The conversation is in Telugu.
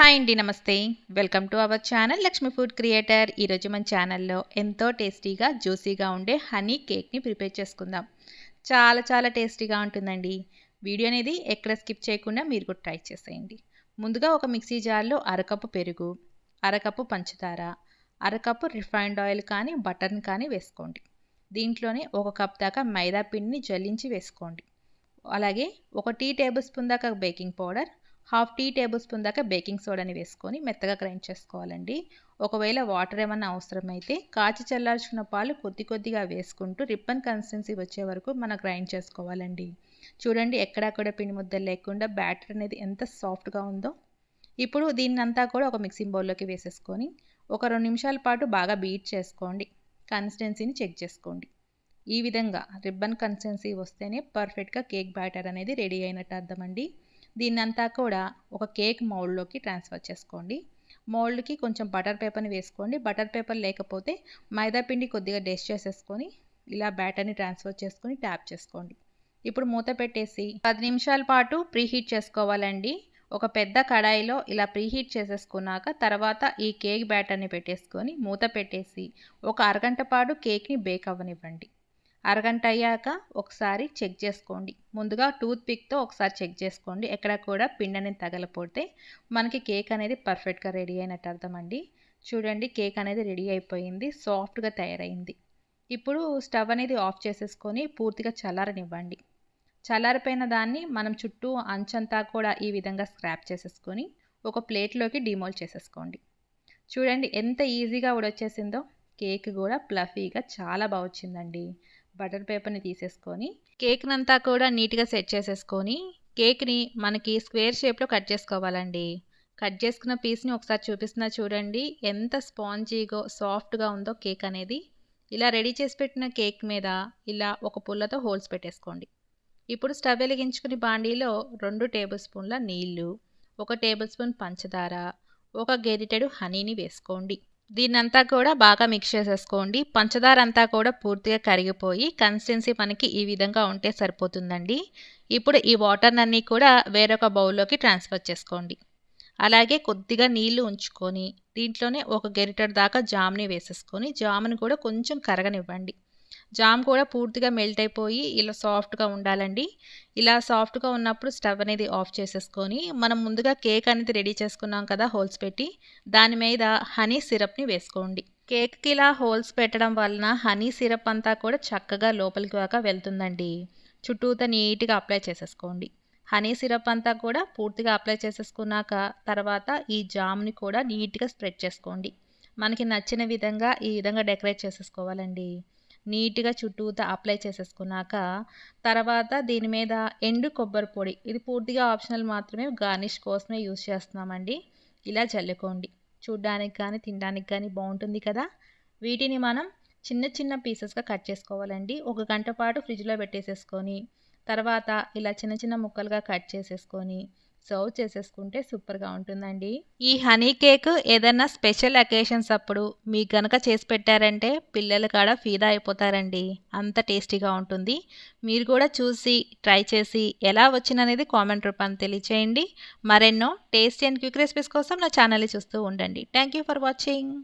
హాయ్ అండి నమస్తే. Welcome to our channel Lakshmi food creator. ఈరోజు మన ఛానల్లో ఎంతో టేస్టీగా జ్యూసీగా ఉండే హనీ కేక్ని ప్రిపేర్ చేసుకుందాం. చాలా చాలా టేస్టీగా ఉంటుందండి. వీడియో అనేది ఎక్కడ స్కిప్ చేయకుండా మీరు కూడా ట్రై చేసేయండి. ముందుగా ఒక మిక్సీ జార్లో అరకప్పు పెరుగు అరకప్పు పంచదార అరకప్పు రిఫైన్డ్ ఆయిల్ కానీ బటర్ని కానీ వేసుకోండి. దీంట్లోనే ఒక కప్ దాకా మైదా పిండిని జల్లించి వేసుకోండి. అలాగే ఒక టీ టేబుల్ స్పూన్ దాకా baking powder half tea tablespoon దాకా బేకింగ్ సోడాని వేసుకొని మెత్తగా గ్రైండ్ చేసుకోవాలండి. ఒకవేళ వాటర్ ఏమన్నా అవసరమైతే కాచి చల్లార్చుకున్న పాలు కొద్ది కొద్దిగా వేసుకుంటూ రిబ్బన్ కన్సిస్టెన్సీ వచ్చే వరకు మనం గ్రైండ్ చేసుకోవాలండి. చూడండి ఎక్కడక్కడ పిండి ముద్దలు లేకుండా బ్యాటర్ అనేది ఎంత సాఫ్ట్గా ఉందో. ఇప్పుడు దీన్నంతా కూడా ఒక మిక్సింగ్ బౌల్లోకి వేసేసుకొని ఒక రెండు నిమిషాల పాటు బాగా బీట్ చేసుకోండి. కన్సిస్టెన్సీని చెక్ చేసుకోండి. ఈ విధంగా రిబ్బన్ కన్సిస్టెన్సీ వస్తేనే పర్ఫెక్ట్గా కేక్ బ్యాటర్ అనేది రెడీ అయినట్టు అర్థమండి. దీన్నంతా కూడా ఒక కేక్ మౌల్డ్లోకి ట్రాన్స్ఫర్ చేసుకోండి. మౌల్డ్కి కొంచెం బటర్ పేపర్ని వేసుకోండి. బటర్ పేపర్ లేకపోతే మైదా పిండి కొద్దిగా డస్ట్ చేసేసుకొని ఇలా బ్యాటర్ని ట్రాన్స్ఫర్ చేసుకొని ట్యాప్ చేసుకోండి. ఇప్పుడు మూత పెట్టేసి పది నిమిషాల పాటు ప్రీహీట్ చేసుకోవాలండి. ఒక పెద్ద కడాయిలో ఇలా ప్రీహీట్ చేసేసుకున్నాక తర్వాత ఈ కేక్ బ్యాటర్ని పెట్టేసుకొని మూత పెట్టేసి ఒక అరగంట పాటు కేక్ని బేక్ అవ్వనివ్వండి. అరగంట అయ్యాక ఒకసారి చెక్ చేసుకోండి. ముందుగా టూత్ పిక్తో ఒకసారి చెక్ చేసుకోండి. ఎక్కడ కూడా పిండి అనేది తగలపోతే మనకి కేక్ అనేది పర్ఫెక్ట్గా రెడీ అయినట్టు అర్థమండి. చూడండి కేక్ అనేది రెడీ అయిపోయింది సాఫ్ట్గా తయారైంది. ఇప్పుడు స్టవ్ అనేది ఆఫ్ చేసేసుకొని పూర్తిగా చల్లారనివ్వండి. చల్లారిపోయిన దాన్ని మనం చుట్టూ అంచంతా కూడా ఈ విధంగా స్క్రాప్ చేసేసుకొని ఒక ప్లేట్లోకి డిమోల్ చేసేసుకోండి. చూడండి ఎంత ఈజీగా ఉడొచ్చేసిందో. కేక్ కూడా ప్లఫీగా చాలా బాగా వచ్చిందండి బటర్ పేపర్ని తీసేసుకొని కేక్నంతా కూడా నీట్గా సెట్ చేసేసుకొని కేక్ని మనకి స్క్వేర్ షేప్లో కట్ చేసుకోవాలండి. కట్ చేసుకున్న పీస్ని ఒకసారి చూపిస్తున్నా చూడండి. ఎంత స్పాంజీగా సాఫ్ట్గా ఉందో కేక్ అనేది. ఇలా రెడీ చేసి పెట్టిన కేక్ మీద ఇలా ఒక పుల్లతో హోల్స్ పెట్టేసుకోండి. ఇప్పుడు స్టవ్ వెలిగించుకుని బాండీలో రెండు టేబుల్ స్పూన్ల నీళ్ళు ఒక టేబుల్ స్పూన్ పంచదార ఒక గెరిటెడు హనీని వేసుకోండి. దీన్నంతా కూడా బాగా మిక్స్ చేసేసుకోండి. పంచదార అంతా కూడా పూర్తిగా కరిగిపోయి కన్సిస్టెన్సీ మనకి ఈ విధంగా ఉంటే సరిపోతుందండి. ఇప్పుడు ఈ వాటర్ అన్నీ కూడా వేరొక బౌల్లోకి ట్రాన్స్ఫర్ చేసుకోండి. అలాగే కొద్దిగా నీళ్ళు ఉంచుకొని దీంట్లోనే ఒక గెరిటర్ దాకా జామ్ని వేసేసుకొని జామ్ని కూడా కొంచెం కరగనివ్వండి. జామ్ కూడా పూర్తిగా మెల్ట్ అయిపోయి ఇలా సాఫ్ట్గా ఉండాలండి. ఇలా సాఫ్ట్గా ఉన్నప్పుడు స్టవ్ అనేది ఆఫ్ చేసేసుకొని మనం ముందుగా కేక్ అనేది రెడీ చేసుకున్నాం కదా హోల్స్ పెట్టి దాని మీద హనీ సిరప్ని వేసుకోండి. కేక్కి ఇలా హోల్స్ పెట్టడం వలన హనీ సిరప్ అంతా కూడా చక్కగా లోపలికి దాకా వెళ్తుందండి. చుట్టూత నీట్గా అప్లై చేసేసుకోండి. హనీ సిరప్ అంతా కూడా పూర్తిగా అప్లై చేసేసుకున్నాక తర్వాత ఈ జామ్ని కూడా నీట్గా స్ప్రెడ్ చేసుకోండి. మనకి నచ్చిన విధంగా ఈ విధంగా డెకరేట్ చేసేసుకోవాలండి. నీట్గా చుట్టూతా అప్లై చేసేసుకున్నాక తర్వాత దీని మీద ఎండు కొబ్బరి పొడి ఇది పూర్తిగా ఆప్షనల్ మాత్రమే గార్నిష్ కోసమే యూజ్ చేస్తున్నామండి. ఇలా చల్లుకోండి. చూడ్డానికి కానీ తినడానికి కానీ బాగుంటుంది కదా? వీటిని మనం చిన్న చిన్న పీసెస్గా కట్ చేసుకోవాలండి. ఒక గంట పాటు ఫ్రిడ్జ్లో పెట్టేసేసుకొని తర్వాత ఇలా చిన్న చిన్న ముక్కలుగా కట్ చేసేసుకొని సర్వ్ చేసేసుకుంటే సూపర్గా ఉంటుందండి. ఈ హనీ కేక్ ఏదైనా స్పెషల్ అకేషన్స్ అప్పుడు మీకు గనక చేసి పెట్టారంటే పిల్లలు కాడ ఫీదా అయిపోతారండి. అంత టేస్టీగా ఉంటుంది. మీరు కూడా చూసి ట్రై చేసి ఎలా వచ్చిందనేది కామెంట్ రూపాన్ని తెలియచేయండి. మరెన్నో టేస్టీ అండ్ క్విక్ రెసిపీస్ కోసం నా ఛానల్ని చూస్తూ ఉండండి. Thank you for watching.